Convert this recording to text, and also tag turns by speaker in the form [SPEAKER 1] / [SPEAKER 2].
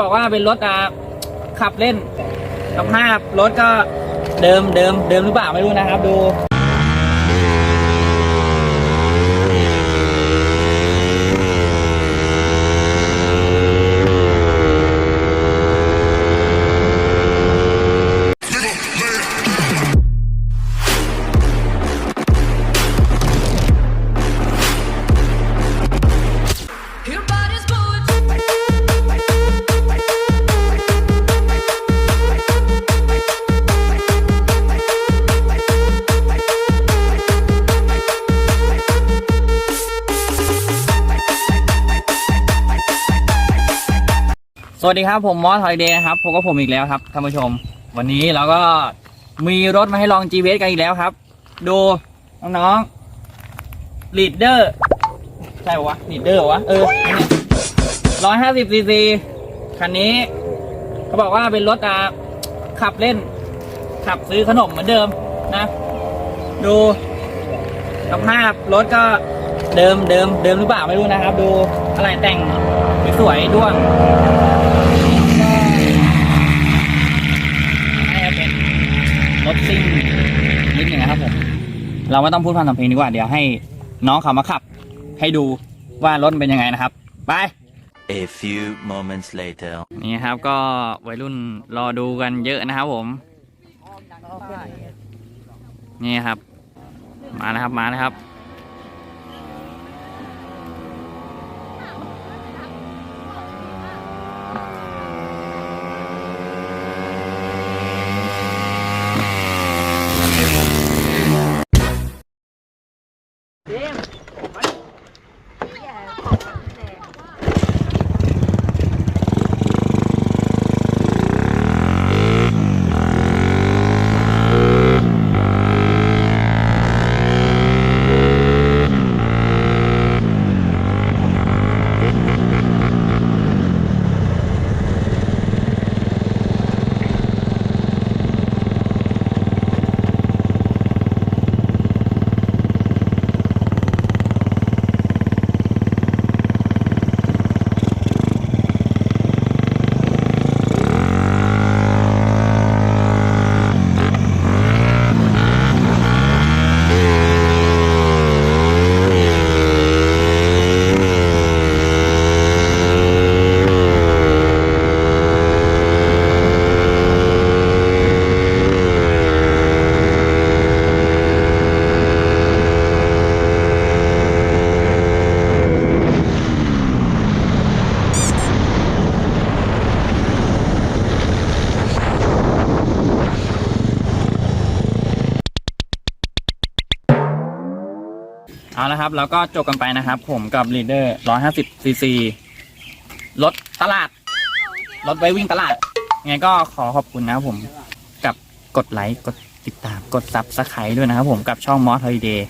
[SPEAKER 1] บอกว่าเป็นรถอะขับเล่นสภาพรถก็เดิมเดิมเดิมหรือเปล่าไม่รู้นะครับ ดู สวัสดีครับผมมอสฮอยเดย์ครับพบกับผมอีกแล้วครับท่านผู้ชม วันนี้เราก็มีรถมาให้ลอง GPS กันอีกแล้วครับ ดูน้องๆลีดเดอร์ใช่ปะวะลีดเดอร์วะเออร้อยห้าสิบซีซีคันนี้ เขาบอกว่าเป็นรถอะขับเล่น ขับซื้อขนมเหมือนเดิมนะ ดูสภาพรถก็เดิมเดิมเดิมหรือเปล่าไม่รู้นะครับ ดูอะไรแต่งสวยด้วง น่าจะเป็นร ถซิ่งนิดหนึ่งนะครับผม เราไม่ต้องพูดพันทำเพลงดีกว่า เดี๋ยวให้น้องเขามาขับ ให้ดูว่ารถมันเป็นยังไงนะครับ ไป
[SPEAKER 2] A few moments later.
[SPEAKER 1] นี่ครับก็วัยรุ่นรอดูกันเยอะนะครับผม นี่ครับ มาแล้วครับมาแล้วครับ Dentro, เอาละครับแล้วก็จบกันไปนะครับ ผมกับลีเดอร์150ซีซีรถตลาดรถไว้วิ่งตลาดไงก็ขอขอบคุณนะครับผมกับกดไลค์กดติดตามกดซับสไครต์ด้วยนะครับผมกับช่องมอสฮอลิเดย์